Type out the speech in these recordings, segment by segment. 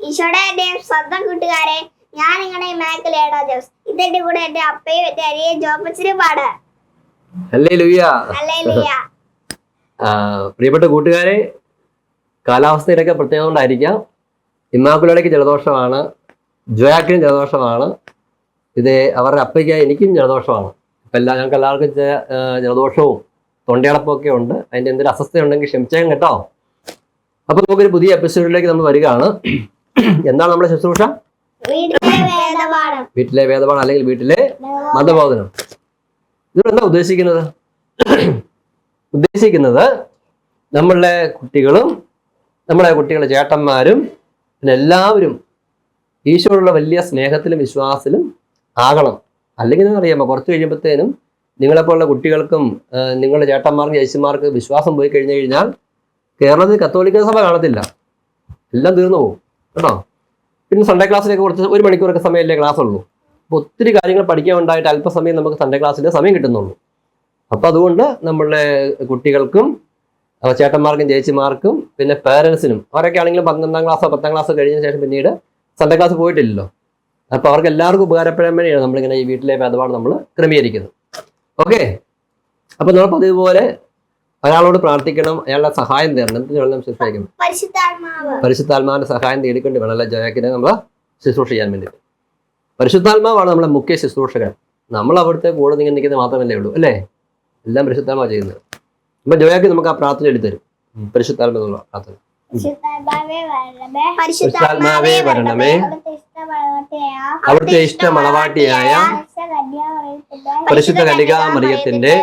ഈശോയുടെ എന്റെ സ്വന്തം കൂട്ടുകാരെ ഞാൻ നിങ്ങളുടെ മാക്കിൽ ഏടാ ജോസ് ഇതെന്റെ കൂടെ എന്റെ അപ്പയും എന്റെ അനിയെ ജോപ്പച്ചിനും പാട് പ്രിയപ്പെട്ട കൂട്ടുകാരെ കാലാവസ്ഥയിലൊക്കെ പ്രത്യേകം കൊണ്ടായിരിക്കാം. ഇമ്മാക്കുലടയ്ക്ക് ജലദോഷമാണ് ജോയാക്കിനും ജലദോഷമാണ് ഇത് അവരുടെ അപ്പയ്ക്ക് എനിക്കും ജലദോഷമാണ്. അപ്പം എല്ലാ ഞങ്ങൾക്ക് എല്ലാവർക്കും ജലദോഷവും തൊണ്ടയടപ്പമൊക്കെ ഉണ്ട്. അതിന്റെ എന്തെങ്കിലും അസ്വസ്ഥ ഉണ്ടെങ്കിൽ ക്ഷമിച്ചേക്കും കേട്ടോ. അപ്പോൾ നമുക്കൊരു പുതിയ എപ്പിസോഡിലേക്ക് നമ്മൾ വരികയാണ്. എന്താണ് നമ്മുടെ ശുശ്രൂഷ? വീട്ടിലെ വേദപാഠം. അല്ലെങ്കിൽ വീട്ടിലെ മതബോധനം. ഇതിലെന്താ ഉദ്ദേശിക്കുന്നത്? ഉദ്ദേശിക്കുന്നത് നമ്മളുടെ കുട്ടികളും നമ്മുടെ കുട്ടികളുടെ ചേട്ടന്മാരും പിന്നെ എല്ലാവരും ഈശോയുള്ള വലിയ സ്നേഹത്തിലും വിശ്വാസത്തിലും ആകണം. അല്ലെങ്കിൽ അറിയാമോ കുറച്ച് കഴിയുമ്പോഴത്തേനും നിങ്ങളെപ്പോലുള്ള കുട്ടികൾക്കും നിങ്ങളുടെ ചേട്ടന്മാർക്കും ചേച്ചിമാർക്ക് വിശ്വാസം പോയി കഴിഞ്ഞു കഴിഞ്ഞാൽ കേരളത്തിൽ കത്തോലിക്ക സഭ കാണത്തില്ല. എല്ലാം തീർന്നു പോകും. കേട്ടോ? പിന്നെ സൺഡേ ക്ലാസ്സിലേക്ക് കുറച്ച് ഒരു മണിക്കൂറൊക്കെ സമയമല്ലേ ക്ലാസ് ഉള്ളൂ. അപ്പോൾ ഒത്തിരി കാര്യങ്ങൾ പഠിക്കാൻ ഉണ്ടായിട്ട് അല്പസമയം നമുക്ക് സൺഡേ ക്ലാസ്സിൽ സമയം കിട്ടുന്നുള്ളൂ. അപ്പോൾ അതുകൊണ്ട് നമ്മളുടെ കുട്ടികൾക്കും ചേട്ടന്മാർക്കും ചേച്ചിമാർക്കും പിന്നെ പേരൻസിനും അവരൊക്കെ ആണെങ്കിലും പന്ത്രണ്ടാം ക്ലാസ്സോ പത്താം ക്ലാസ്സോ കഴിഞ്ഞ ശേഷം പിന്നീട് സൺഡേ ക്ലാസ് പോയിട്ടില്ലല്ലോ. അപ്പോൾ അവർക്ക് എല്ലാവർക്കും ഉപകാരപ്പെടാൻ വേണ്ടിയാണ് നമ്മളിങ്ങനെ ഈ വീട്ടിലെ ഭേദമാണ് നമ്മൾ ക്രമീകരിക്കുന്നത്. ഓക്കെ അപ്പോൾ നമ്മൾ പതിവ് പോലെ ഒരാളോട് പ്രാർത്ഥിക്കണം അയാളുടെ സഹായം തരണം. എന്നിട്ട് വേണം ശുശ്രൂഷിക്കണം പരിശുദ്ധാത്മാവ്. പരിശുദ്ധാത്മാവിന്റെ സഹായം തേടിക്കൊണ്ട് വേണം അല്ല ജയക്കിനെ നമ്മൾ ശുശ്രൂഷ ചെയ്യാൻ വേണ്ടിയിട്ട്. പരിശുദ്ധാത്മാവാണ് നമ്മളെ മുഖ്യ ശുശ്രൂഷകൻ. നമ്മൾ അവിടുത്തെ കൂടെ നിങ്ങൾ നിൽക്കുന്നത് മാത്രമല്ലേ ഉള്ളൂ അല്ലേ? എല്ലാം പരിശുദ്ധാത്മാവ് ചെയ്യുന്നത്. അപ്പൊ ജോയാക്കി നമുക്ക് ആ പ്രാർത്ഥന എടുത്തരും തരും പരിശുദ്ധാത്മ എന്നുള്ള പ്രാർത്ഥന. പരിശുദ്ധാത്മാവേ വരണമേ. അവിടുത്തെ ഇഷ്ട മണവാട്ടിയായ അവിടുത്തെ ഇഷ്ട മണവാട്ടിയായ പരിശുദ്ധ കന്യകാ മറിയത്തിന്റെ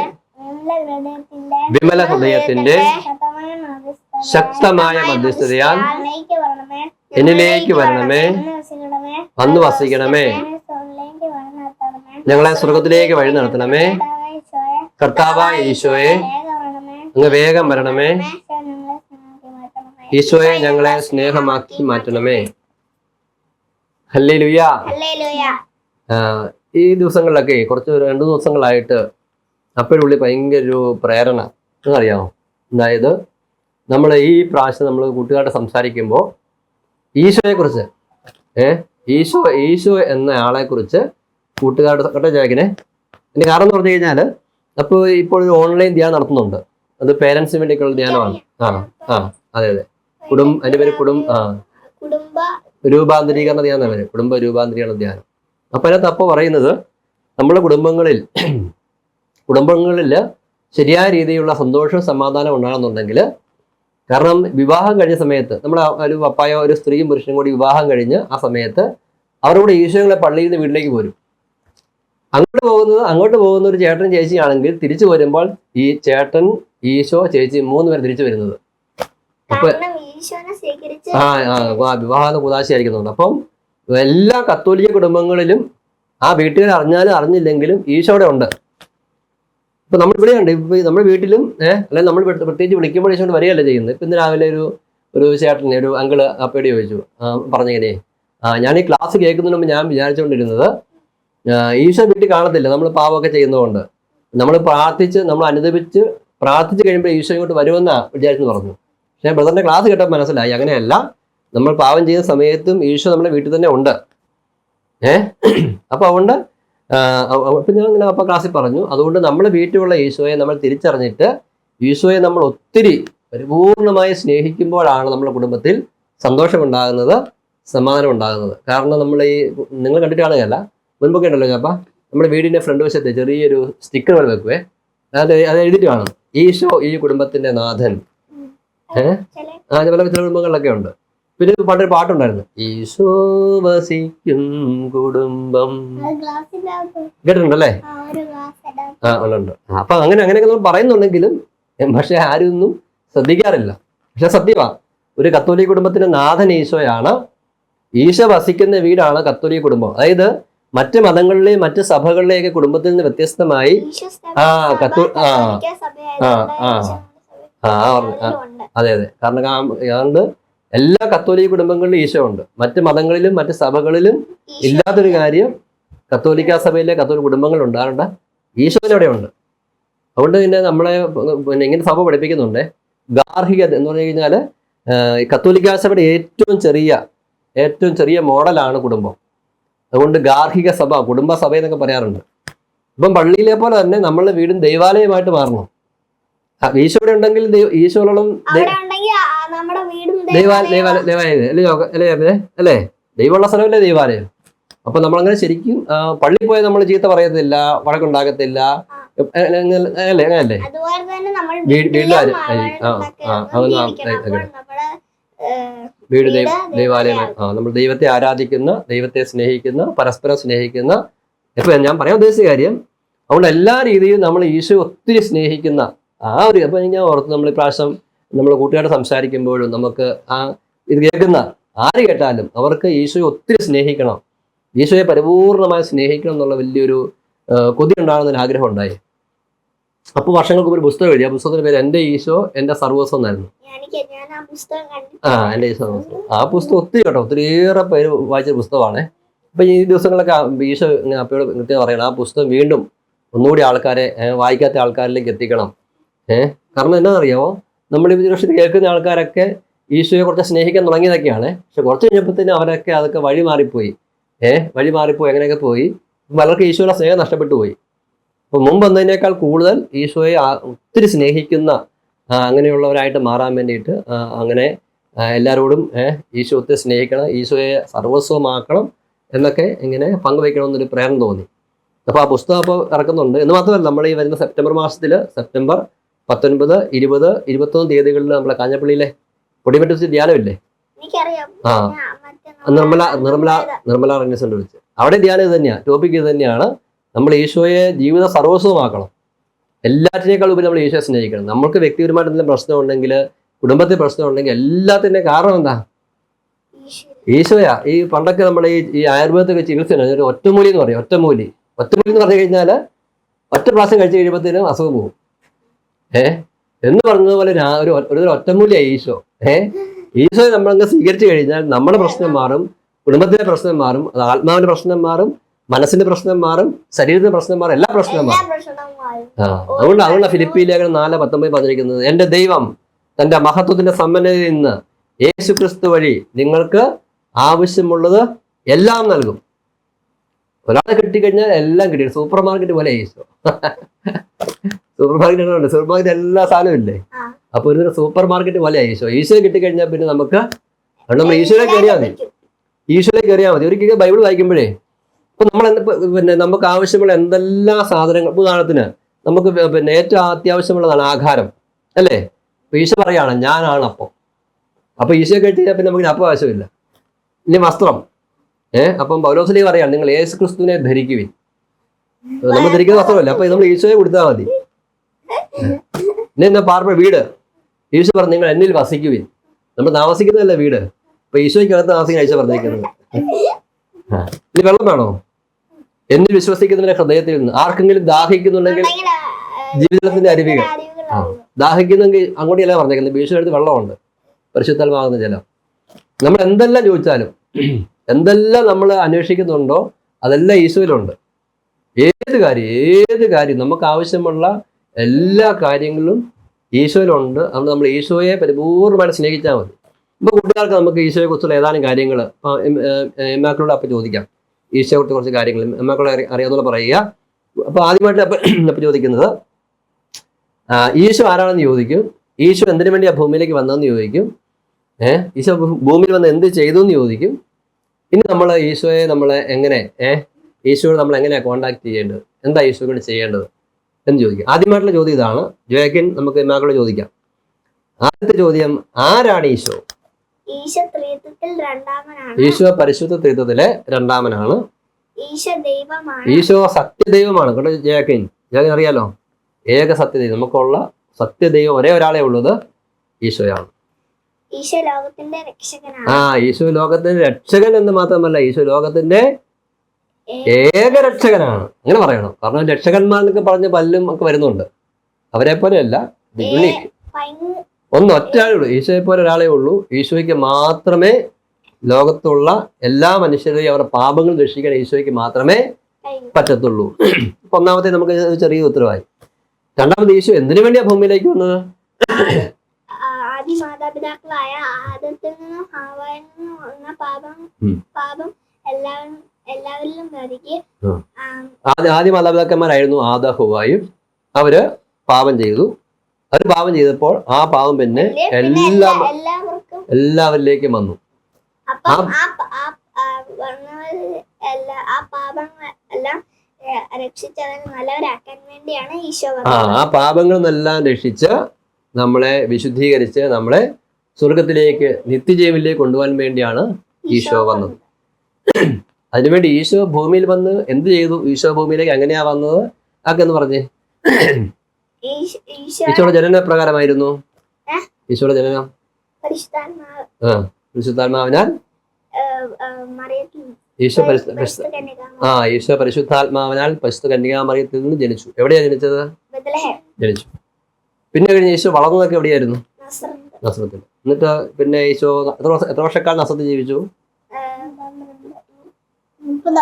വിമല ഹൃദയത്തിന്റെ ശക്തമായ മധ്യസ്ഥതയാൽ എന്നിലേക്ക് വരണമേ. വന്നു വസിക്കണമേ. ഞങ്ങളെ സ്വർഗത്തിലേക്ക് വഴി നടത്തണമേ കർത്താവായ ഈശോയെ അങ്ങ് വേഗം വരണമേ. ഈശോയെ ഞങ്ങളെ സ്നേഹമാക്കി മാറ്റണമേ. ഹല്ലേ ലുയാ ഈ ദിവസങ്ങളിലൊക്കെ കുറച്ച് രണ്ടു ദിവസങ്ങളായിട്ട് അപ്പോഴുള്ളിൽ ഭയങ്കര ഒരു പ്രേരണ. എന്നറിയാമോ അതായത് നമ്മൾ ഈ പ്രാവശ്യം നമ്മൾ കൂട്ടുകാരുടെ സംസാരിക്കുമ്പോൾ ഈശോയെ കുറിച്ച് ഏ? ഈശോ ഈശോ എന്ന ആളെ കുറിച്ച് കൂട്ടുകാരുടെ കേട്ടോ ജാക്കിനെ? എന്റെ കാരണം എന്ന് പറഞ്ഞു കഴിഞ്ഞാൽ അപ്പോൾ ഇപ്പോൾ ഒരു ഓൺലൈൻ ധ്യാനം നടത്തുന്നുണ്ട്. അത് പേരൻസിന് വേണ്ടിയൊക്കെയുള്ള ധ്യാനമാണ്. ആ ആ അതെ അതെ. കുടുംബ അതിന്റെ പേര് കുടും ആ. കുടുംബ രൂപാന്തരീകരണ ധ്യാനം കുടുംബ രൂപാന്തരീകരണ ധ്യാനം. അപ്പൊ അതിനകത്ത് അപ്പോൾ പറയുന്നത് നമ്മുടെ കുടുംബങ്ങളിൽ കുടുംബങ്ങളിൽ ശരിയായ രീതിയിലുള്ള സന്തോഷവും സമാധാനം ഉണ്ടാകുന്നുണ്ടെങ്കിൽ കാരണം വിവാഹം കഴിഞ്ഞ സമയത്ത് നമ്മൾ ഒരു പപ്പായോ ഒരു സ്ത്രീയും പുരുഷനും കൂടി വിവാഹം കഴിഞ്ഞ് ആ സമയത്ത് അവരുടെ ഈശോകളെ പള്ളിയിൽ നിന്ന് വീട്ടിലേക്ക് പോരും. അങ്ങോട്ട് പോകുന്നത് അങ്ങോട്ട് പോകുന്ന ഒരു ചേട്ടൻ ചേച്ചിയാണെങ്കിൽ തിരിച്ചു വരുമ്പോൾ ഈ ചേട്ടൻ ഈശോ ചേച്ചി മൂന്ന് പേര് തിരിച്ചു വരുന്നത്. അപ്പൊ ആ ആ വിവാഹം വിവാഹ കുതാശയായിരിക്കുന്നുണ്ട്. അപ്പം എല്ലാ കത്തോലിക്ക കുടുംബങ്ങളിലും ആ വീട്ടുകാർ അറിഞ്ഞാലും അറിഞ്ഞില്ലെങ്കിലും ഈശോടെ ഉണ്ട്. ഇപ്പൊ നമ്മൾ ഇവിടെ ഉണ്ട് ഇപ്പൊ നമ്മുടെ വീട്ടിലും ഏഹ് അല്ലെങ്കിൽ നമ്മൾ പ്രത്യേകിച്ച് വിളിക്കുമ്പോൾ ചോദിച്ചുകൊണ്ട് വരികയല്ല ചെയ്യുന്നത്. ഇപ്പൊ ഇന്ന് രാവിലെ ഒരു ഒരു ചേട്ടനെ ഒരു അങ്കിൾ അപ്പയോട് ചോദിച്ചു. പറഞ്ഞിങ്ങനെ ആ ഞാൻ ഈ ക്ലാസ് കേൾക്കുന്നതിന് മുമ്പ് ഞാൻ വിചാരിച്ചുകൊണ്ടിരുന്നത് ഈശോ വീട്ടിൽ കാണത്തില്ല നമ്മൾ പാവമൊക്കെ ചെയ്യുന്നതുകൊണ്ട്. നമ്മൾ പ്രാർത്ഥിച്ച് നമ്മൾ അനുദപിച്ച് പ്രാർത്ഥിച്ച് കഴിയുമ്പോൾ ഈശോ ഇങ്ങോട്ട് വരുമെന്നാണ് വിചാരിച്ചെന്ന് പറഞ്ഞു. പക്ഷേ ബ്രദറിന്റെ ക്ലാസ് കേട്ടപ്പോൾ മനസ്സിലായി അങ്ങനെയല്ല. നമ്മൾ പാവം ചെയ്യുന്ന സമയത്തും ഈശോ നമ്മുടെ വീട്ടിൽ തന്നെ ഉണ്ട്. ഏഹ് അപ്പോൾ അതുകൊണ്ട് അപ്പൊ ഞാൻ അങ്ങനെ അപ്പൊ ക്ലാസ്സിൽ പറഞ്ഞു. അതുകൊണ്ട് നമ്മൾ വീട്ടിലുള്ള ഈശോയെ നമ്മൾ തിരിച്ചറിഞ്ഞിട്ട് ഈശോയെ നമ്മൾ ഒത്തിരി പരിപൂർണമായി സ്നേഹിക്കുമ്പോഴാണ് നമ്മുടെ കുടുംബത്തിൽ സന്തോഷമുണ്ടാകുന്നത് സമാധാനം ഉണ്ടാകുന്നത് കാരണം നമ്മൾ ഈ നിങ്ങൾ കണ്ടിട്ട് കാണുകയല്ല. മുൻപൊക്കെ ഉണ്ടല്ലോ ചാപ്പ നമ്മുടെ വീടിന്റെ ഫ്രണ്ട് വശത്ത് ചെറിയൊരു സ്റ്റിക്കർ പോലെ വെക്കുവേ. അത് അത് എഴുതിയിട്ട് കാണും ഈശോ ഈ കുടുംബത്തിന്റെ നാഥൻ. ഏഹ് ആ ചില ചില കുടുംബങ്ങളിലൊക്കെ ഉണ്ട്. പിന്നെ പണ്ടൊരു പാട്ടുണ്ടായിരുന്നു. ഈശോ വസിക്കും കുടുംബം. കേട്ടിട്ടുണ്ടല്ലേ? ആ ഉണ്ട് അപ്പൊ അങ്ങനെ അങ്ങനെയൊക്കെ നമ്മൾ പറയുന്നുണ്ടെങ്കിലും പക്ഷെ ആരും ഒന്നും ശ്രദ്ധിക്കാറില്ല. പക്ഷെ സത്യമാ ഒരു കത്തോലിക് കുടുംബത്തിന്റെ നാഥൻ ഈശോയാണ് ഈശോ വസിക്കുന്ന വീടാണ് കത്തോലിക് കുടുംബം. അതായത് മറ്റ് മതങ്ങളിലെയും മറ്റ് സഭകളിലെയൊക്കെ കുടുംബത്തിൽ നിന്ന് വ്യത്യസ്തമായി ആ, കത്തോ- ആ. ആ, ആ. അതെ അതെ. കാരണം എല്ലാ കത്തോലിക കുടുംബങ്ങളിലും ഈശോ ഉണ്ട്. മറ്റ് മതങ്ങളിലും മറ്റ് സഭകളിലും ഇല്ലാത്തൊരു കാര്യം കത്തോലിക്ക സഭയിലെ കത്തോലിക് കുടുംബങ്ങൾ ഉണ്ടാകേണ്ട. അവിടെ ഉണ്ട്. അതുകൊണ്ട് പിന്നെ നമ്മളെ പിന്നെ ഇങ്ങനെ സഭ പഠിപ്പിക്കുന്നുണ്ട്. ഗാർഹിക എന്ന് പറഞ്ഞു കഴിഞ്ഞാൽ കത്തോലിക്ക സഭയുടെ ഏറ്റവും ചെറിയ ഏറ്റവും ചെറിയ മോഡലാണ് കുടുംബം. അതുകൊണ്ട് ഗാർഹിക സഭ കുടുംബ സഭ എന്നൊക്കെ പറയാറുണ്ട്. ഇപ്പം പള്ളിയിലെ പോലെ തന്നെ നമ്മളുടെ വീടും ദൈവാലയമായിട്ട് മാറണം. ആ, ഈശോ ഇവിടെ ഉണ്ടെങ്കിൽ ദൈവ- നമ്മുടെ വീടും ദൈവാലയ ദേവാലയവും- ദേവാലയം അല്ലേ അല്ലേ ദൈവമുള്ള സ്ഥലമല്ലേ ദൈവാലയം? അപ്പൊ നമ്മളങ്ങനെ ശരിക്കും പള്ളി പള്ളിയിൽ പോയാൽ നമ്മൾ ചീത്ത പറയത്തില്ല വഴക്കുണ്ടാകത്തില്ല അല്ലേ അങ്ങനല്ലേ? വീട് ദൈവ ദൈവാലയം ദൈവാലയം. ആ നമ്മൾ ദൈവത്തെ ആരാധിക്കുന്ന ദൈവത്തെ സ്നേഹിക്കുന്ന പരസ്പരം സ്നേഹിക്കുന്ന ഇപ്പൊ ഞാൻ പറയാൻ ഉദ്ദേശിച്ച കാര്യം അതുകൊണ്ട് എല്ലാ രീതിയിലും നമ്മൾ ഈശോ ഒത്തിരി സ്നേഹിക്കുന്ന ആ ഒരു അപ്പൊ ഞാൻ ഓർത്ത് നമ്മൾ ഇപ്രാവശ്യം നമ്മൾ കൂട്ടുകാരോട് സംസാരിക്കുമ്പോഴും നമുക്ക് ആ ഇത് കേൾക്കുന്ന ആര് കേട്ടാലും അവർക്ക് ഈശോയെ ഒത്തിരി സ്നേഹിക്കണം. ഈശോയെ പരിപൂർണമായി സ്നേഹിക്കണം എന്നുള്ള വലിയൊരു കൊതി ഉണ്ടാകുന്ന ആഗ്രഹം ഉണ്ടായി. അപ്പൊ വർഷങ്ങൾക്ക് ഒരു പുസ്തകം എഴുതി. ആ പുസ്തകത്തിന്റെ പേര് എന്റെ ഈശോ എന്റെ സർവസ്വം എന്നായിരുന്നു. ആ എന്റെ ഈശോ ആ പുസ്തകം ഒത്തിരി കേട്ടോ ഒത്തിരിയേറെ പേര് വായിച്ച പുസ്തകമാണ്. അപ്പൊ ഈ ദിവസങ്ങളൊക്കെ ഈശോ ഇങ്ങനെ അപ്പയോട് കൃത്യം പറയണം. ആ പുസ്തകം വീണ്ടും ഒന്നുകൂടി ആൾക്കാരെ വായിക്കാത്ത ആൾക്കാരിലേക്ക് എത്തിക്കണം. ഏഹ് കാരണം എന്നാ അറിയാമോ നമ്മൾ ഈ വർഷത്തിൽ കേൾക്കുന്ന ആൾക്കാരൊക്കെ ഈശോയെ കുറച്ച് സ്നേഹിക്കാൻ തുടങ്ങിയതൊക്കെയാണ്. പക്ഷെ കുറച്ച് തന്നെ അവരൊക്കെ അതൊക്കെ വഴി മാറിപ്പോയി. ഏഹ് വഴി മാറിപ്പോയി അങ്ങനെയൊക്കെ പോയി. പലർക്കും ഈശോയുടെ സ്നേഹം നഷ്ടപ്പെട്ടു പോയി. അപ്പൊ മുമ്പ് വന്നതിനേക്കാൾ കൂടുതൽ ഈശോയെ ഒത്തിരി സ്നേഹിക്കുന്ന അങ്ങനെയുള്ളവരായിട്ട് മാറാൻ വേണ്ടിയിട്ട് അങ്ങനെ എല്ലാവരോടും ഈശോ ഒത്തിരി സ്നേഹിക്കണം ഈശോയെ സർവസ്വമാക്കണം എന്നൊക്കെ ഇങ്ങനെ പങ്കുവയ്ക്കണം എന്നൊരു പ്രേരണ തോന്നി. അപ്പോൾ ആ പുസ്തകം അപ്പോൾ ഇറക്കുന്നുണ്ട്. എന്ന് മാത്രമല്ല നമ്മൾ ഈ വരുന്ന സെപ്റ്റംബർ മാസത്തിൽ സെപ്റ്റംബർ പത്തൊൻപത് ഇരുപത് ഇരുപത്തൊന്ന് തീയതികളിൽ നമ്മളെ കാഞ്ഞപ്പള്ളിയിലെ വെച്ച് ധ്യാനമില്ലേ? ആ. നിർമ്മല നിർമ്മല. നിർമ്മല റെന്നസെന്റ് വിളിച്ച് അവിടെ ധ്യാനം ഇത് തന്നെയാണ് ടോപ്പിക് ഇത് തന്നെയാണ്. നമ്മൾ ഈശോയെ ജീവിത സർവസ്വമാക്കണം. എല്ലാറ്റിനേക്കാളും ഉപരി നമ്മൾ ഈശോയെ സ്നേഹിക്കണം. നമ്മൾക്ക് വ്യക്തിപരമായിട്ട് എന്തെങ്കിലും പ്രശ്നം ഉണ്ടെങ്കിൽ കുടുംബത്തിൽ പ്രശ്നം ഉണ്ടെങ്കിൽ എല്ലാത്തിന്റെ കാരണം എന്താ? ഈശോ. ഈശോയാ. ഈ പണ്ടൊക്കെ നമ്മുടെ ഈ ഈ ആയുർവേദത്തൊക്കെ ചികിത്സ ഒറ്റമൂലി എന്ന് പറയും. ഒറ്റമൂലി. ഒറ്റമൂലി എന്ന് പറഞ്ഞു കഴിഞ്ഞാൽ ഒറ്റ പ്രാവശ്യം കഴിച്ച് കഴിയുമ്പോഴത്തേനും അസുഖം പോകും. ഏ? എന്ന് പറഞ്ഞതുപോലെ ഒരു ഒരു ഈശോ. ഏ? ഈശോയെ നമ്മളങ്ങ് സ്വീകരിച്ചു കഴിഞ്ഞാൽ നമ്മുടെ പ്രശ്നം മാറും കുടുംബത്തിലെ പ്രശ്നം മാറും അത് ആത്മാവിന്റെ പ്രശ്നം മാറും മനസ്സിന്റെ പ്രശ്നം മാറും ശരീരത്തിന്റെ പ്രശ്നം മാറും എല്ലാ പ്രശ്നവും മാറും. ആ അതുകൊണ്ട് അതുകൊണ്ട് ഫിലിപ്പി ലേഖനം നാല് പത്തൊമ്പത് പറഞ്ഞിരിക്കുന്നത് എന്റെ ദൈവം തന്റെ മഹത്വത്തിന്റെ സമ്പന്നതയിൽ നിന്ന് യേശു ക്രിസ്തു വഴി നിങ്ങൾക്ക് ആവശ്യമുള്ളത് എല്ലാം നൽകും. ഒരാളെ കിട്ടിക്കഴിഞ്ഞാൽ എല്ലാം കിട്ടി സൂപ്പർ മാർക്കറ്റ് പോലെ ഈശോ. സൂപ്പർ മാർക്കറ്റ് ഉണ്ട്. സൂപ്പർ മാർക്കറ്റ് എല്ലാ സാധനവും ഇല്ലേ. അപ്പൊ ഒരു സൂപ്പർ മാർക്കറ്റ് പോലെ ഈശോ. ഈശോ കിട്ടിക്കഴിഞ്ഞാൽ പിന്നെ നമുക്ക് നമ്മൾ ഈശോയെ കയറിയാൽ മതി. ഈശോയിലേക്ക് ഈശോയെ കയറിയാൽ മതി. ഒരു ഒരിക്കലും ബൈബിൾ വായിക്കുമ്പോഴേ ഇപ്പൊ നമ്മൾ പിന്നെ നമുക്ക് ആവശ്യമുള്ള എന്തെല്ലാം സാധനങ്ങൾ ഉദാഹരണത്തിന് നമുക്ക് പിന്നെ ഏറ്റവും അത്യാവശ്യമുള്ളതാണ് ആഹാരം. അല്ലേ? ഇപ്പൊ ഈശോ പറയാണ് ഞാനാണ് അപ്പം. അപ്പൊ ഈശോ കഴിഞ്ഞാൽ പിന്നെ നമുക്ക് അപ്പം ആവശ്യമില്ല. ഇനി വസ്ത്രം. ഏഹ് അപ്പം പൗലോസിലേക്ക് പറയാണ് നിങ്ങൾ യേശു ക്രിസ്തുവിനെ ധരിക്കുവിൻ നമ്മൾ ധരിക്കുന്ന വസ്ത്രമല്ല? അപ്പൊ നമ്മൾ ഈശോയെ കൊടുത്താൽ മതി. എന്നാ പാർപ്പ വീട്? ഈശോ പറഞ്ഞു നിങ്ങൾ എന്നിൽ വസിക്കുവിൻ. നമ്മൾ താമസിക്കുന്നതല്ല വീട്? അപ്പൊ ഈശോയ്ക്കകത്ത് താമസിക്കുന്ന ഈശോ പറഞ്ഞിരിക്കുന്നത്. ഇത് ഇനി വെള്ളം വേണോ? എന്നിൽ വിശ്വസിക്കുന്നവന്റെ ഹൃദയത്തിൽ നിന്ന് ആർക്കെങ്കിലും ദാഹിക്കുന്നുണ്ടെങ്കിൽ ജീവിതത്തിന്റെ അരുവികൾ. ആ. ദാഹിക്കുന്നെങ്കിൽ അങ്ങോട്ടല്ല പറഞ്ഞേക്കുന്നത് ഭീഷണി എടുത്ത് വെള്ളമുണ്ട്. പരിശുദ്ധമാകുന്ന ജലം. നമ്മൾ എന്തെല്ലാം ചോദിച്ചാലും എന്തെല്ലാം നമ്മൾ അന്വേഷിക്കുന്നുണ്ടോ അതെല്ലാം ഈശോയിലുണ്ട്. ഏത് കാര്യം ഏത് കാര്യം നമുക്ക് ആവശ്യമുള്ള എല്ലാ കാര്യങ്ങളും ഈശോയിലുണ്ട്. അന്ന് നമ്മൾ ഈശോയെ പരിപൂർണമായിട്ട് സ്നേഹിച്ചാൽ മതി. ഇപ്പൊ കൂട്ടുകാർക്ക് നമുക്ക് ഈശോയെ കുറിച്ചുള്ള ഏതാനും കാര്യങ്ങൾ എമ്മാക്കളോട് അപ്പം ചോദിക്കാം. ഈശോയെ കുറിച്ച് കുറച്ച് കാര്യങ്ങൾ എമ്മാക്കളെ അറിയാവുന്ന പറയുക. അപ്പൊ ആദ്യമായിട്ട് അപ്പൊ അപ്പം ചോദിക്കുന്നത് ഈശോ ആരാണെന്ന് ചോദിക്കും. ഈശോ എന്തിനു വേണ്ടി ആ ഭൂമിയിലേക്ക് വന്നതെന്ന് ചോദിക്കും. ഏഹ് ഈശോ ഭൂമിയിൽ വന്ന് എന്ത് ചെയ്തു എന്ന് ചോദിക്കും. ഇനി നമ്മൾ ഈശോയെ നമ്മളെ എങ്ങനെ ഏഹ് ഈശോയോട് നമ്മൾ എങ്ങനെയാണ് കോണ്ടാക്ട് ചെയ്യേണ്ടത്? എന്താ ഈശോയോട് ചെയ്യേണ്ടത്? എന്ന് ചോദിക്കും. ആദ്യമായിട്ടുള്ള ചോദ്യം ഇതാണ്. ജോയക്കിൻ നമുക്ക് മാക്കളോട് ചോദിക്കാം. ആദ്യത്തെ ചോദ്യം ആരാണ് ഈശോ? ഈശോ പരിശുദ്ധ ത്രിത്വത്തിലെ രണ്ടാമനാണ്. ഈശോ ദൈവമാണ്. ഈശോ സത്യദൈവമാണ്. കേട്ടോ ജയക്കിൻ. ജയക്കിൻ അറിയാലോ? ഏക സത്യദൈവം. നമുക്കുള്ള സത്യദൈവം ഒരേ ഒരാളെ ഉള്ളത് ഈശോയാണ്. ആ ഈശോ ലോകത്തിന്റെ രക്ഷകൻ എന്ന് മാത്രമല്ല ഈശോ ലോകത്തിന്റെ ഏക രക്ഷകനാണ് അങ്ങനെ പറയണം. കാരണം രക്ഷകന്മാർ എന്നൊക്കെ പറഞ്ഞ പല്ലും ഒക്കെ വരുന്നുണ്ട്. അവരെ പോലെയല്ല. യുണീക്ക് ഒന്ന് ഒറ്റയാളേ ഉള്ളൂ. ഈശോയെ പോലെ ഒരാളേ ഉള്ളൂ. ഈശോയ്ക്ക് മാത്രമേ ലോകത്തുള്ള എല്ലാ മനുഷ്യരെയും അവരുടെ പാപങ്ങൾ രക്ഷിക്കാൻ ഈശോയ്ക്ക് മാത്രമേ പറ്റത്തുള്ളൂ. ഒന്നാമത്തെ നമുക്ക് ചെറിയ ഉത്തരവായി. രണ്ടാമത് ഈശോ എന്തിനു വേണ്ടിയാ ഭൂമിയിലേക്ക് വന്നത്? ആദ്യ മാതാപിതാക്കളായ ആദത്തിൽ നിന്നും പാപം പാപം എല്ലാവരും എല്ലാവരിലും ആദ്യ ആദ്യ മാതാപിതാക്കന്മാരായിരുന്നു ആദ ഹുവായും. അവർ പാപം ചെയ്തു. അവർ പാപം ചെയ്തപ്പോൾ ആ പാപം പിന്നെ എല്ലാ എല്ലാവരിലേക്കും വന്നു. ആ ആ നിന്നെല്ലാം രക്ഷിച്ച് നമ്മളെ വിശുദ്ധീകരിച്ച് നമ്മളെ സ്വർഗത്തിലേക്ക് നിത്യജീവനിലേക്ക് കൊണ്ടുപോകാൻ വേണ്ടിയാണ് ഈശോ വന്നത്. അതിനുവേണ്ടി ഈശോ ഭൂമിയിൽ വന്ന് എന്ത് ചെയ്തു? ഈശോ ഭൂമിയിലേക്ക് എങ്ങനെയാ വന്നത്? ആക്കെന്ന് പറഞ്ഞേ. ഈശോ ഈശോ ഈശോയുടെ ജനന പ്രകാരമായിരുന്നു ഈശോയുടെ ജനനം? ആ മറിയത്തിൽ ഈശോ ആ ഈശോ പരിശുദ്ധാത്മാവിനാൽ പരിശുദ്ധ കന്യകാമറിയത്തിൽ നിന്ന് ജനിച്ചു. എവിടെയാ ജനിച്ചത്? ജനിച്ചു. പിന്നെ കഴിഞ്ഞ് ഈശോ വളർന്നതൊക്കെ എവിടെയായിരുന്നു? നസ്രത്തിൽ എന്നിട്ട് പിന്നെ ഈശോ എത്ര വർഷം എത്ര വർഷക്കാലം നസ്രത്തിൽ ജീവിച്ചു? മുപ്പത്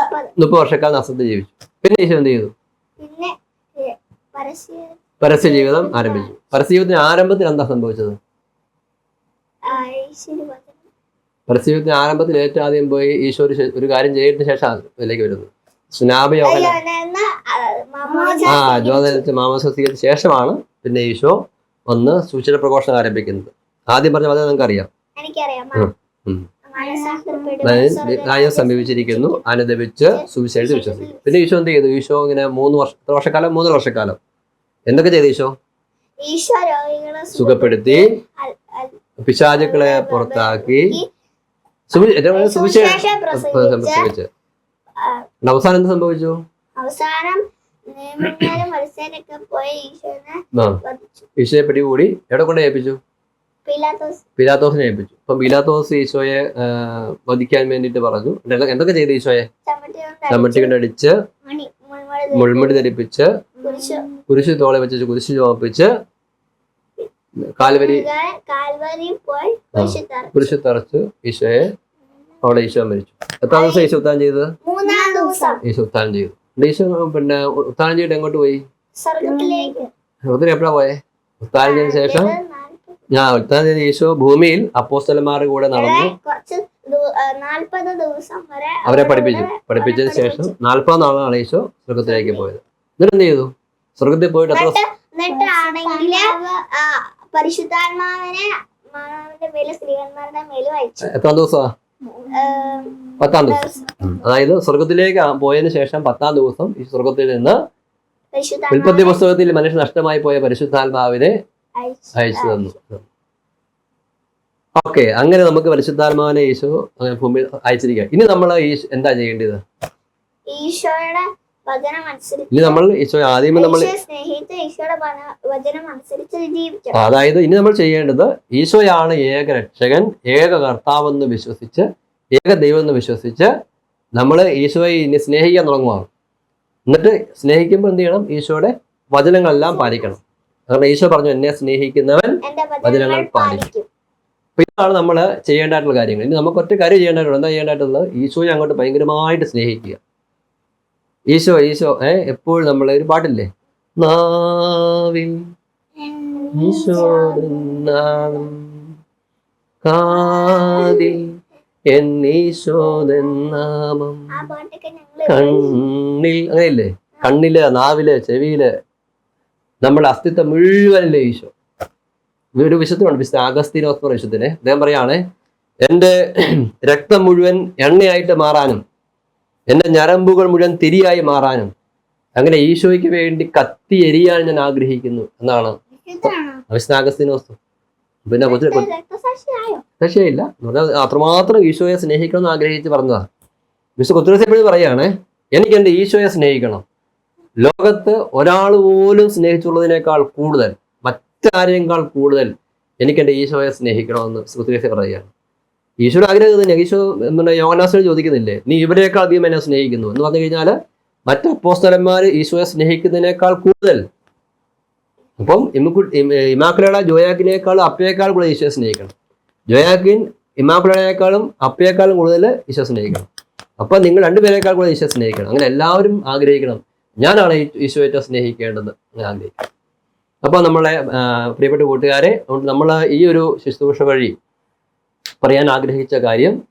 വർഷക്കാലം നസ്രത്തിൽ ജീവിച്ചു. പിന്നെ ഈശോ എന്ത് ചെയ്തു? പിന്നെ പരസ്യ ജീവിതം ആരംഭിച്ചു. പരസ്യ ജീവിതത്തിന്റെ ആരംഭത്തിൽ എന്താ സംഭവിച്ചത്? പരസ്യ ജീവിതത്തിന്റെ ആരംഭത്തിൽ ഏറ്റവും ആദ്യം പോയി ഈശോ ഒരു കാര്യം ചെയ്തിട്ട് ശേഷം ഇതിലേക്ക് വരുന്നത് എന്നാ, ആ, മാമോദിസ ആ സ്വീകരിച്ചു. സ്വീകരിച്ച ശേഷമാണ് പിന്നെ ഈശോ ഒന്ന് സൂചന പ്രഘോഷണം ആരംഭിക്കുന്നത്. ആദ്യം പറഞ്ഞ മതി നിങ്ങൾക്ക് അറിയാം എനിക്കറിയാം ന്യായം സമീപിച്ചിരിക്കുന്നു. അനുദപിച്ച് സുവിശേഷം വിശ്വസിക്കും പിന്നെ ഈശോ എന്ത് ചെയ്തു? ഈശോ ഇങ്ങനെ മൂന്ന് വർഷം വർഷക്കാലം? മൂന്ന് വർഷക്കാലം. എന്തൊക്കെ ചെയ്തു ഈശോ? സുഖപ്പെടുത്തി പിശാചുക്കളെ പുറത്താക്കി സുവിശേഷം? അവസാനം എന്ത് സംഭവിച്ചു? അവസാനം ഈശോയെ പിടികൂടി എവിടെ കൊണ്ട് ഏൽപ്പിച്ചു? പീലാത്തോസിനെ ഏൽപ്പിച്ചു. അപ്പം പിലാത്തോസ് ഈശോയെ വധിക്കാൻ വേണ്ടിട്ട് പറഞ്ഞു. എന്തൊക്കെ- ചെയ്തു ഈശോയെ? ചമ്മട്ടി കൊണ്ട് അടിച്ച് അടിച്ചു. കൊണ്ടടിച്ച് മുൾമുടി ധരിപ്പിച്ച് കുരിശു. തോളെ വെച്ച് കുരിശ് ചോപ്പിച്ച് കാൽവരി കുരിശ് തറച്ചു. ഈശോയെ അവിടെ ഈശോ മരിച്ചു. എത്ര ദിവസം ഈശോ ഉത്താനം ചെയ്തത്? ഈശോ ഉത്താനം ചെയ്തു. ഈശോ പിന്നെ ഉത്താനം ചെയ്തിട്ട് എങ്ങോട്ട് പോയി? എപ്പോഴാ പോയെ? ഉത്താനം ചെയ്തതിനു ശേഷം? ഇത് ഒട്ടാം തീയതി യേശു ഭൂമിയിൽ അപ്പോസ്തലന്മാരുടെ കൂടെ നടന്നു. കുറച്ച് ദൂ- ആ, നാൽപ്പത് ദിവസം വരെ അവരെ പഠിപ്പിച്ചു. പഠിപ്പിച്ചതിന് ശേഷം നാൽപ്പത് നാളാണ് യേശു സ്വർഗത്തിലേക്ക് പോയത്. എന്നിട്ട് എന്ത് ചെയ്തു? സ്വർഗത്തിൽ പോയിട്ട് എത്ര എന്നിട്ട് എന്നിട്ടാണെങ്കിൽ ആ, പരിശുദ്ധാത്മാവിനെ മാതാവിന്റെ മേലെ സ്ത്രീകന്മാരുടെ മേലും അയച്ചു. എത്രാം ദിവസമാ? പത്താം ദിവസം. അതായത് സ്വർഗത്തിലേക്ക് ആ- പോയതിനു ശേഷം പത്താം ദിവസം ഈ സ്വർഗത്തിൽ നിന്ന് ഉൽപ്പത്തി പുസ്തകത്തിൽ മനുഷ്യൻ നഷ്ടമായി പോയ പരിശുദ്ധാത്മാവിനെ അയച്ചു തന്നു. ഓക്കെ അങ്ങനെ നമുക്ക് പരിശുദ്ധാത്മാവിനെ ഈശോ അങ്ങനെ ഭൂമിയിൽ അയച്ചിരിക്കുക ഇനി നമ്മൾ എന്താ ചെയ്യേണ്ടത്? ഈശോയുടെ വചനം അനുസരിച്ച് ഇനി നമ്മൾ ഈശോ ആദ്യമേ നമ്മൾ സ്നേഹിച്ച് ഈശോയുടെ വചനം അനുസരിച്ച് ജീവിക്കണം. അതായത് ഇനി നമ്മൾ ചെയ്യേണ്ടത് ഈശോയാണ് ഏക രക്ഷകൻ ഏക കർത്താവെന്ന് വിശ്വസിച്ച് ഏക ദൈവം എന്ന് വിശ്വസിച്ച് നമ്മൾ ഈശോയെ ഇനി സ്നേഹിക്കാൻ തുടങ്ങുവാണ്. എന്നിട്ട് സ്നേഹിക്കുമ്പോൾ എന്ത് ചെയ്യണം? ഈശോയുടെ വചനങ്ങളെല്ലാം പാലിക്കണം. കാരണം ഈശോ പറഞ്ഞു എന്നെ സ്നേഹിക്കുന്നവൻ വചനങ്ങൾ പാലിക്കും. അപ്പൊ ഇതാണ് നമ്മൾ ചെയ്യേണ്ടതായിട്ടുള്ള കാര്യങ്ങൾ. ഇനി നമുക്ക് ഒറ്റ കാര്യം ചെയ്യേണ്ടതായിട്ടുള്ളത് എന്താ ചെയ്യേണ്ടതായിട്ടുള്ളത്? ഈശോയെ അങ്ങോട്ട് ഭയങ്കരമായിട്ട് സ്നേഹിക്കുക. ഈശോ ഈശോ ഏ എപ്പോഴും നമ്മൾ ഒരു പാട്ടില്ലേ? നാവിൽ ഈശോയുടെ നാമം കാതിൽ എന്നീശോദനാമം കണ്ണിൽ അങ്ങനെയല്ലേ? കണ്ണിൽ നാവിൽ ചെവിയിൽ നമ്മുടെ അസ്തിത്വം മുഴുവൻ ഈശോ ഒരു വിശുദ്ധമാണ് വിശുദ്ധ ആഗസ്തീനോസ് എന്ന വിശുദ്ധനെ അദ്ദേഹം പറയാണ് എന്റെ രക്തം മുഴുവൻ എണ്ണയായിട്ട് മാറാനും എന്റെ ഞരമ്പുകൾ മുഴുവൻ തിരിയായി മാറാനും അങ്ങനെ ഈശോയ്ക്ക് വേണ്ടി കത്തി എരിയാൻ ഞാൻ ആഗ്രഹിക്കുന്നു എന്നാണ്? വിശുദ്ധ ആഗസ്തീനോസ് പിന്നെ കൊച്ചു രക്ഷയില്ല. പറഞ്ഞാൽ അത്രമാത്രം ഈശോയെ സ്നേഹിക്കണം എന്ന് ആഗ്രഹിച്ച് പറഞ്ഞതാണ് മിസ്റ്റർ കൊത്തുരസ് എപ്പോഴും പറയാണ് എനിക്ക് എന്റെ ഈശോയെ സ്നേഹിക്കണം. ലോകത്ത് ഒരാൾ പോലും സ്നേഹിച്ചുള്ളതിനേക്കാൾ കൂടുതൽ മറ്റാരെക്കാൾ കൂടുതൽ എനിക്ക് എന്റെ ഈശോയെ സ്നേഹിക്കണമെന്ന് ശ്രുതിരേഖ പറയുകയാണ്. ഈശോയുടെ ആഗ്രഹം ഈശോ പിന്നെ യോഗനാസിനോട് ചോദിക്കുന്നില്ലേ? നീ ഇവരെക്കാൾ അധികം എന്നെ സ്നേഹിക്കുന്നു. എന്ന് പറഞ്ഞു കഴിഞ്ഞാൽ മറ്റ് അപ്പോസ്തലന്മാർ ഈശോയെ സ്നേഹിക്കുന്നതിനേക്കാൾ കൂടുതൽ അപ്പം ഇമാക്കുലയുടെ ജോയാക്കിനേക്കാൾ അപ്പയേക്കാൾ കൂടുതൽ ഈശോയെ സ്നേഹിക്കണം. ജോയാക്കിൻ ഇമാക്കുലയേക്കാളും അപ്പയേക്കാളും കൂടുതൽ ഈശോ സ്നേഹിക്കണം. അപ്പൊ നിങ്ങൾ രണ്ടുപേരേക്കാൾ കൂടുതൽ ഈശോ സ്നേഹിക്കണം. അങ്ങനെ എല്ലാവരും ആഗ്രഹിക്കണം ഞാനാണ് ഈശോ സ്നേഹിക്കേണ്ടത് ഞാൻ അപ്പോൾ നമ്മളെ പ്രിയപ്പെട്ട കൂട്ടുകാരെ നമ്മൾ ഈ ഒരു ശുശ്രൂഷ വഴി പറയാൻ ആഗ്രഹിച്ച കാര്യം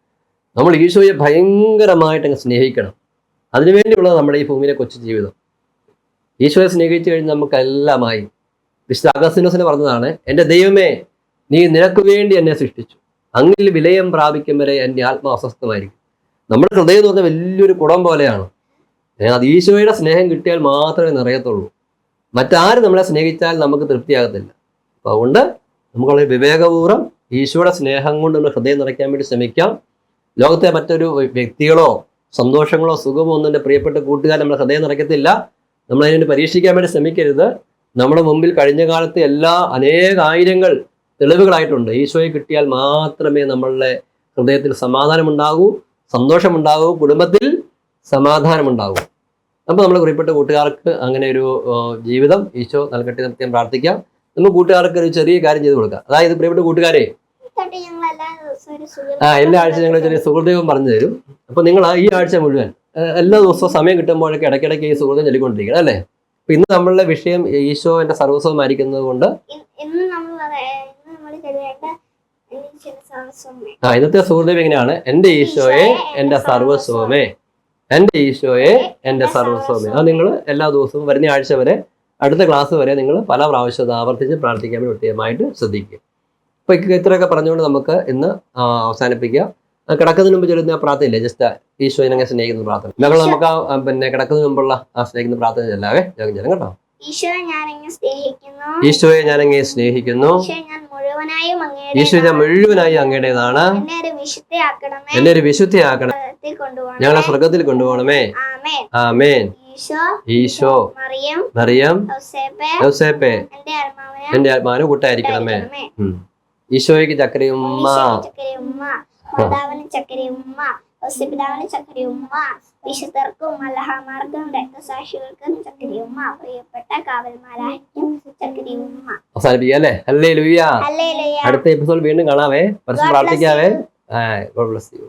നമ്മൾ ഈശോയെ ഭയങ്കരമായിട്ട് അങ്ങ് സ്നേഹിക്കണം. അതിനുവേണ്ടിയുള്ളത് നമ്മുടെ ഈ ഭൂമിയിലെ കൊച്ചു ജീവിതം. ഈശോയെ സ്നേഹിച്ചു കഴിഞ്ഞാൽ നമുക്കെല്ലാമായി. വിശുദ്ധ അഗസ്തിനോസിന് പറഞ്ഞതാണ് എന്റെ ദൈവമേ നീ നിനക്ക് വേണ്ടി എന്നെ സൃഷ്ടിച്ചു. അങ്ങിൽ വിലയം പ്രാപിക്കും വരെ എന്റെ ആത്മാ അസ്വസ്ഥമായിരിക്കും. നമ്മുടെ ഹൃദയം എന്ന് പറഞ്ഞാൽ വലിയൊരു കുടം പോലെയാണ്. അത് ഈശോയുടെ സ്നേഹം കിട്ടിയാൽ മാത്രമേ നിറയത്തുള്ളൂ. മറ്റാരും നമ്മളെ സ്നേഹിച്ചാൽ നമുക്ക് തൃപ്തിയാകത്തില്ല. അപ്പോൾ അതുകൊണ്ട് നമുക്ക് വളരെ വിവേകപൂർവം ഈശോയുടെ സ്നേഹം കൊണ്ട് നമ്മൾ ഹൃദയം നിറയ്ക്കാൻ വേണ്ടി ശ്രമിക്കാം. ലോകത്തെ മറ്റൊരു വ്യക്തികളോ സന്തോഷങ്ങളോ സുഖമോ ഒന്നും എന്റെ പ്രിയപ്പെട്ട കൂട്ടുകാർ നമ്മുടെ ഹൃദയം നിറയ്ക്കത്തില്ല. നമ്മൾ പരീക്ഷിക്കാൻ വേണ്ടി ശ്രമിക്കരുത്. നമ്മുടെ മുമ്പിൽ കഴിഞ്ഞ കാലത്ത് എല്ലാ അനേകായിരങ്ങൾ തെളിവുകളായിട്ടുണ്ട്. ഈശോയെ കിട്ടിയാൽ മാത്രമേ നമ്മളുടെ ഹൃദയത്തിൽ സമാധാനമുണ്ടാകൂ സന്തോഷമുണ്ടാകൂ കുടുംബത്തിൽ സമാധാനമുണ്ടാകൂ അപ്പോൾ നമ്മൾ പ്രിയപ്പെട്ട കൂട്ടുകാർക്ക് അങ്ങനെ ഒരു ജീവിതം ഈശോ നൽകട്ടെ നിർത്തിയാൻ പ്രാർത്ഥിക്കാം. നമ്മൾ കൂട്ടുകാർക്ക് ഒരു ചെറിയ കാര്യം ചെയ്ത് കൊടുക്കാം. അതായത് പ്രിയപ്പെട്ട കൂട്ടുകാരെ ആ എല്ലാ ആഴ്ച ഞങ്ങൾ ചെറിയ സുഹൃദൈവം പറഞ്ഞു തരും. അപ്പോൾ നിങ്ങൾ ഈ ആഴ്ച മുഴുവൻ എല്ലാ ദിവസവും സമയം കിട്ടുമ്പോഴൊക്കെ ഇടയ്ക്കിടയ്ക്ക് ഈ സുഹൃത്തും ചൊല്ലിക്കൊണ്ടിരിക്കണം അല്ലേ? അപ്പൊ ഇന്ന് നമ്മളുടെ വിഷയം ഈശോ എന്റെ സർവസ്വമായിരിക്കുന്നത് കൊണ്ട് ആ ഇന്നത്തെ സുഹൃദൈവം എങ്ങനെയാണ്? എന്റെ ഈശോയെ എന്റെ സർവസ്വമേ എന്റെ ഈശോയെ എന്റെ സർവസ്വാമി. അത് നിങ്ങൾ എല്ലാ ദിവസവും വരുന്ന ആഴ്ച വരെ അടുത്ത ക്ലാസ് വരെ നിങ്ങൾ പല പ്രാവശ്യം ആവർത്തിച്ച് പ്രാർത്ഥിക്കാൻ കൃത്യമായിട്ട് ശ്രദ്ധിക്കുക. അപ്പോൾ ഇത്രയൊക്കെ പറഞ്ഞുകൊണ്ട് നമുക്ക് ഇന്ന് അവസാനിപ്പിക്കാം. അവസാനിപ്പിക്കുക കിടക്കുന്നതിന് മുമ്പ് ചൊല്ലുന്ന പ്രാർത്ഥന പ്രാർത്ഥനയില്ലേ? ജസ്റ്റ് ഈശോയിനെ സ്നേഹിക്കുന്ന പ്രാർത്ഥന. ഞങ്ങൾ നമുക്ക് പിന്നെ കിടക്കുന്നതിന് മുമ്പുള്ള ആ സ്നേഹിക്കുന്ന പ്രാർത്ഥന ചെല്ലാവേ. ജോഗം ചെല്ലാം കേട്ടോ. ഈശോ ഞാൻ അങ്ങ് സ്നേഹിക്കുന്നു. ഈശോയെ ഞാൻ അങ്ങേ സ്നേഹിക്കുന്നു ഈശോ ഞാൻ മുഴുവനായും അങ്ങയുടേതാണ്. എന്നെ ഒരു വിശുദ്ധയാക്കണം. ഞങ്ങളെ സ്വർഗത്തിൽ കൊണ്ടുപോകണമേ. ആമേൻ. ഈശോ മറിയം. യോസേപ്പേ എന്റെ ആത്മാവിനെ കൂട്ടായിരിക്കണമേ. ഈശോയ്ക്ക് ചക്കരയുമ്മ മാതാവിന് ചക്കരയുമ്മ ഔസേപിതാവിന് ചക്രിയുമ്മ വിശുദ്ധർക്കും അലഹമാർക്കും രക്തസാക്ഷികൾക്കും ചക്രിയുമ്മ പ്രിയപ്പെട്ട കാവൽമാരായിരിക്കും ചക്രിയുമ്മ. അവസാനിപ്പിക്കാം അല്ലേ? അല്ലേ ലുയ്യ അടുത്ത എപ്പിസോഡ് വീണ്ടും കാണാവേ. പ്രാർത്ഥിക്കാവേ. God bless you